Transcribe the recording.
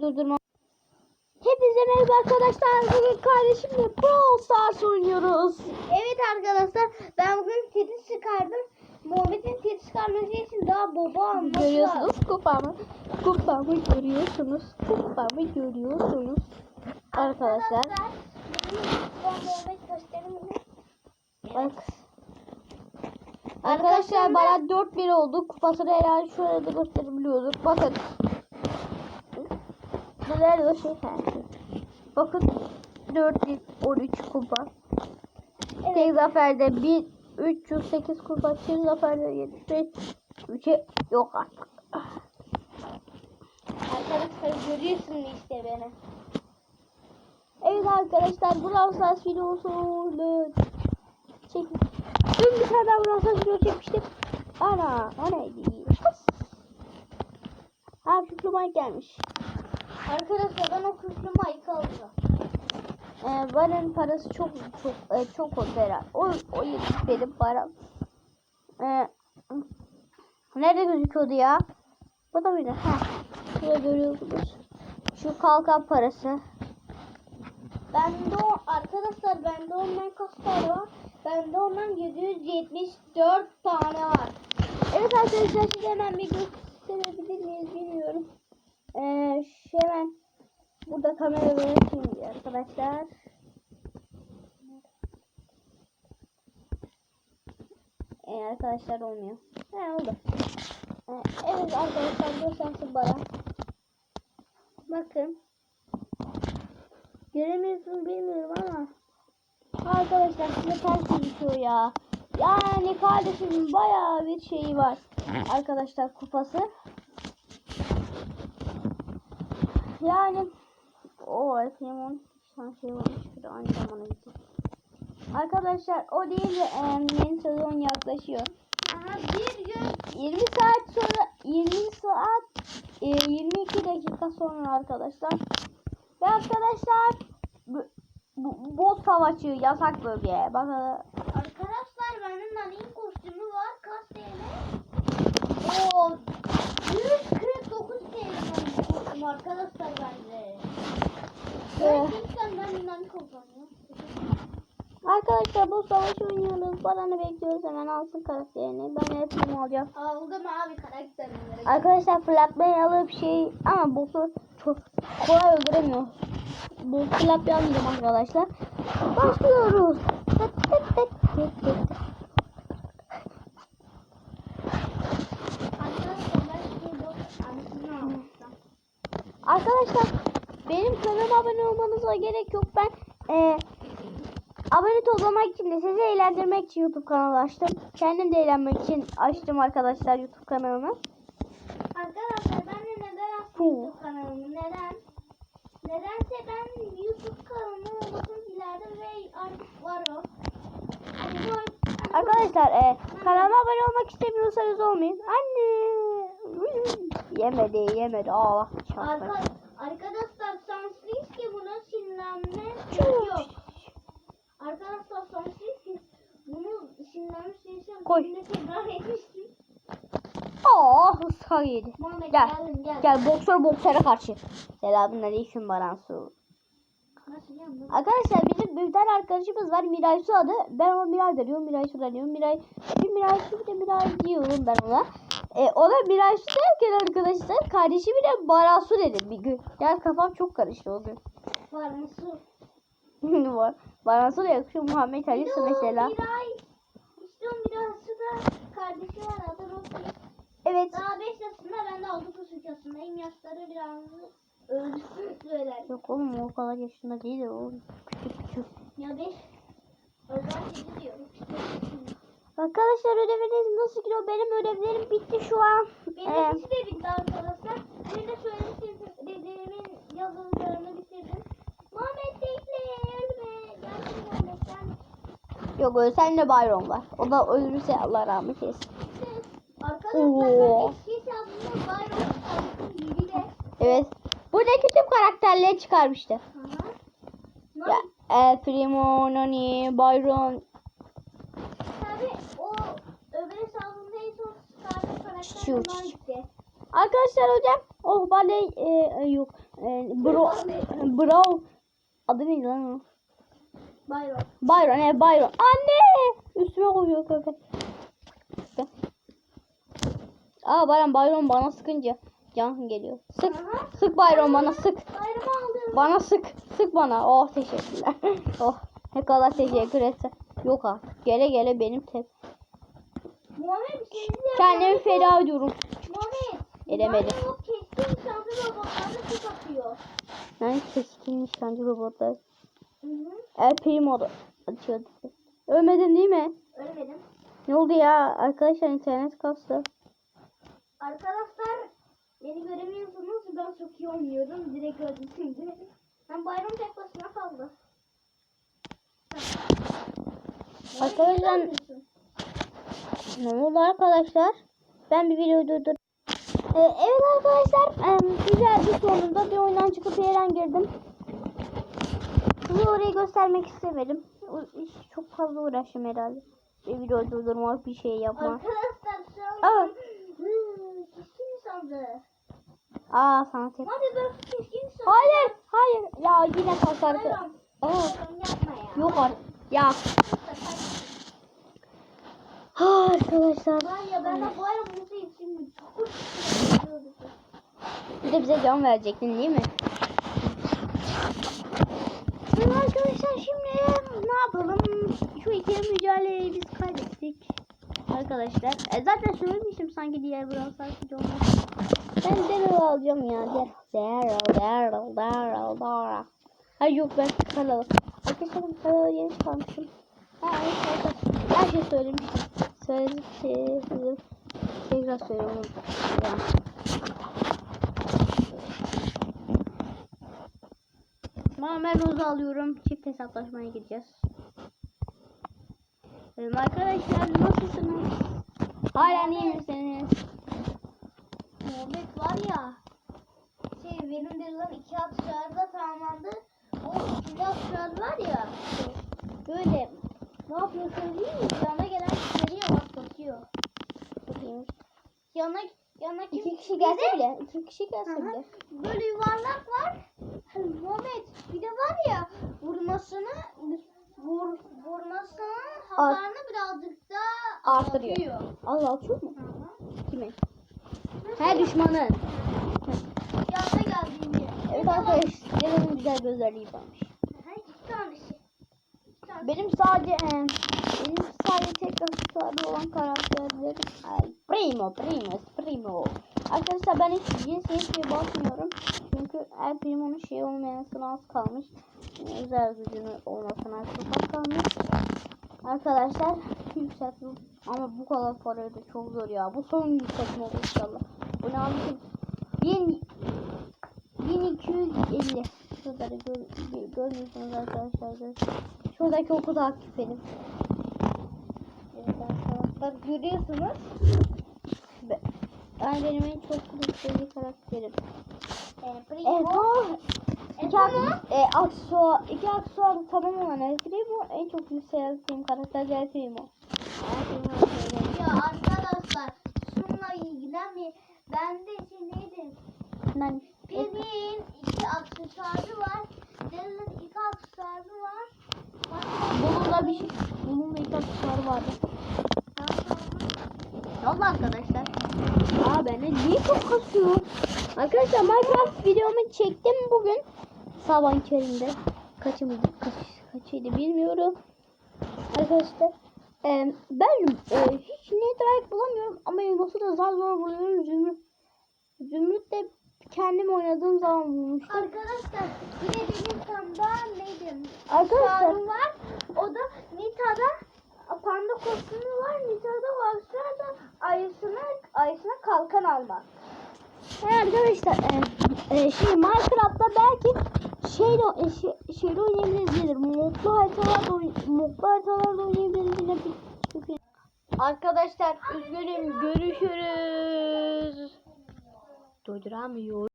videoyu durdurmam. Hepinize merhaba arkadaşlar. Bugün kardeşimle Brawl Stars oynuyoruz. Evet arkadaşlar ben bugün kedi çıkardım. Muhammed'in kedi çıkarması için daha baba alması. Görüyorsunuz kupamı. Kupamı görüyorsunuz. Kupamı görüyorsunuz. Arkadaşlar Muhammed bak. Arkadaşlar bana 4-1 oldu. Kupasını herhalde şöyle de gösterebiliyorduk. Bakın. Nerede o şey? Şu. Bakın 4 13 kupa. Tek zaferde 1 308 kupa. Çift zaferde 75 3'e yok artık. Arkadaşlar görüyorsunuz işte beni. Evet arkadaşlar Brawl Stars videosunu çekin. Dün bir tane Brawl Stars video çekmiştim. Ana o neydi? Ha Şükrü gelmiş. Arkadaşlar ben o kuşlu Mike'ı alacağım. Ee, Varın parası çok çok e, çok o herhalde. O, o benim param. Ee, nerede gözüküyordu ya? Bu da mıydı? Ha. Şurada görüyorsunuz. Şu kalkan parası. Bende o arkadaşlar bende ondan kaç tane var? Bende ondan 774 tane var. Evet arkadaşlar size hemen bir gösterebilir miyiz bilmiyorum. Ee, şu hemen burada kamera diye arkadaşlar. Ee, arkadaşlar olmuyor. He oldu. Ee, evet arkadaşlar göstersin bana. Bakın. Göremiyorsunuz bilmiyorum ama. Arkadaşlar size ters gözüküyor ya. Yani kardeşimin bayağı bir şeyi var. Arkadaşlar kupası. Yani o şu şey varmış. Şurada aynı zamana gitti. Arkadaşlar o değil de yeni sezon yaklaşıyor. Aha bir gün 20 saat sonra 20 saat e, 22 dakika sonra arkadaşlar. Ve arkadaşlar bu, bu bot savaşı yasak bölge. Bakın Arkadaşlar benim Nani'nin kostümü var. Kaç TL? Oo, 149 TL Nani'nin kostümü arkadaşlar bende. Evet. Gerçekten ben Nani kullanıyorum. Arkadaşlar bu savaşı oynuyoruz. Baran'ı bekliyoruz hemen alsın karakterini. Ben hepsini alacağım. Aldım abi karakterleri. Arkadaşlar fırlatmayı alıp şey ama boss'u çok kolay öldüremiyor. Bu fırlatmayı almayacağım arkadaşlar. Başlıyoruz. Tık tık tık tık tık. Arkadaşlar benim kanalıma abone olmanıza gerek yok. Ben e, abone toplamak için de sizi eğlendirmek için YouTube kanalı açtım. Kendim de eğlenmek için açtım arkadaşlar YouTube kanalımı. Arkadaşlar ben de neden açtım. YouTube kanalımı? Neden? Nedense ben YouTube kanalımı olmasını dilerdim ve artık var o. Arkadaşlar e, kanalıma abone olmak istemiyorsanız olmayın. Anne. Yemedi yemedi. Allah çarpma. Arka, arkadaşlar şanslıyız ki bunun sinirlenme Çok. yok. Arkadaşlar şanslıyız ki bunu sinirlenme süresi Koy. etmiştim. Oh ıska yedi. Muhammed Gel. geldin gel. Gel boksör boksöre karşı. Selamun aleyküm Baransu. Arkadaşlar bizim bir tane arkadaşımız var Miray Su adı. Ben ona Miray diyorum. Miray Su diyorum. Miray, bir Miray Su bir de Miray diyorum ben ona. E, ona Miray Su derken arkadaşlar kardeşimi de Baransu dedim bir gün. Yani kafam çok karıştı o gün. Var mısın? Var. Baransu da yakışıyor Muhammed de o mesela. Miray. O Miray'sı da kardeşi var adı Rocky. Evet. Daha 5 yaşında ben de 6 yaşındayım. Yaşları biraz öldüğünü söyler. Yok oğlum o kadar yaşında değil de o küçük küçük. Ya 5 özel diyorum. Arkadaşlar ödeviniz nasıl gidiyor? Benim ödevlerim bitti şu an. Benim Ee, de bitti arkadaşlar. Benim de söylemiştim dediğimin yazılarını yok öyle seninle Byron var. O da ölürse Allah rahmet eylesin. Arkadaşlar Oo. de. Evet. Buradaki tüm karakterleri çıkarmıştı. Ya El Primo, Nani, Byron. Tabii o öbür en son karakter gitti. Arkadaşlar hocam oh baley e, yok. e, bro, bro, adı neydi lan o? Bayram. Byron, evet Byron. Anne! Üstüme koyuyor köpek. Aa Byron, Byron bana sıkınca can geliyor. Sık, Aha. sık Byron bana sık. Bana sık, sık bana. Oh teşekkürler. oh ne kadar teşekkür etse. Yok artık. Gele gele benim tek. Muhammed şimdi Kendimi feda ediyorum. Muhammed. Edemedim. Yani o keskin nişancı robotlarla tek atıyor. Ben keskin nişancı robotlar. Primo da açıyordu. Ölmedin değil mi? Ölmedim. Ne oldu ya? Arkadaşlar internet kastı. Arkadaşlar beni göremiyorsunuz. Ben çok iyi oynuyorum. Direkt öldüm şimdi. Ben bayram tek başına kaldı. Arkadaşlar ne oldu arkadaşlar? Ben bir video durdurdum. Ee, evet arkadaşlar güzel bir sonunda bir oyundan çıkıp yerden girdim. Size orayı göstermek istemedim. Çok fazla uğraştım herhalde. Bir video durdurmak bir şey yapmak. Arkadaşlar şu an Evet. Keskin sandı. Aa sana tek. Hadi ben keskin sandı. Hayır hayır ya yine. Bayram. Aa, yapma yok artık. Ya. Ha, arkadaşlar. Var ya ben de bayram nasıl için çok uğraşıyorum. Bir de bize can verecektin değil mi? Evet arkadaşlar şimdi ne yapalım? Şu iki mücadeleyi biz kaybettik. Arkadaşlar e, zaten söylemiştim sanki diğer Brawl Stars'ı olmaz. Ben Daryl alacağım ya. Daryl, Daryl, Daryl, Daryl. Hayır yok ben Karalı. Arkadaşlar ben Karalı yeni çıkarmışım. Ha, evet. Her şey söylemiştim. Söyledim. Tekrar söylüyorum. Ya. Ben Rose'u alıyorum. Çift hesaplaşmaya gideceğiz. Evet, arkadaşlar nasılsınız? Hala iyi misiniz? Muhammed var ya. Şey benim verilen iki atışlarda da tamamlandı. O ikinci atışlar var ya. Böyle ne yapıyor söyleyeyim mi? Yana gelen kişileri yavaş basıyor. Bakayım. Yana yana kim? İki kişi gelse bile. iki kişi gelse bile. Böyle yuvarlak var. Muhammed bir de var ya vurmasını vur, vurmasının hasarını birazcık daha Artırıyor. Allah atıyor mu? Hı hı. Kimi? He düşmanı. Yanına geldiğinde. Evet arkadaşlar. Devamın güzel bir özelliği varmış. İki tanesi. Tanesi. Benim sadece e, benim sadece tek aksesuarı olan karakterlerim Primo, Primo, Primo. Arkadaşlar ben hiç cins hiçbir basmıyorum. Çünkü El Primo'nun şey olmayasına az kalmış. Yani özel gücünün olmasına çok kalmış. Arkadaşlar yükselttim. Ama bu kadar parayı da çok zor ya. Bu son yükseltme olur inşallah. Bu ne almışım? 1000 1250 Şuraları gör, gör- görmüyorsunuz arkadaşlar. Şuradaki oku takip edin. Evet arkadaşlar görüyorsunuz. Be- Ben benim en çok sevdiğim karakterim. Evet Primo. bu iki, e, aksuar, iki aksuar tamam olan El Primo en çok yükselttiğim karakter El Primo. El Primo söyleyeyim. Ya arkadaşlar şununla ilgilenmeyin. Bende şey neydi? Ben Pirin iki aksesuarı var. Delil'in iki aksesuarı var. Bunun da bir şey, bunun da iki aksuarı vardı. Yolla arkadaşlar. Aa ben de niye çok kasıyor? Arkadaşlar Minecraft videomu çektim bugün. Sabah köründe. Kaçımdı? Kaç, kaçıydı bilmiyorum. Arkadaşlar. E, ben e, hiç netherite bulamıyorum ama elması da zar zor buluyorum. Zümrüt. Zümrüt de kendim oynadığım zaman bulmuştum. Arkadaşlar yine benim kanda neydi? Arkadaşlar. Aksesuarım var. O da Nita'da panda kostümü var. Nita'da aksesuar da ayısına, ayısına kalkan almak. He arkadaşlar e, e, şey Minecraft'ta belki şeyle e, şey, şeyle oynayabiliriz gelir. Modlu haritalarda modlu haritalarda oynayabiliriz yine çünkü Arkadaşlar üzgünüm görüşürüz. Durduramıyor.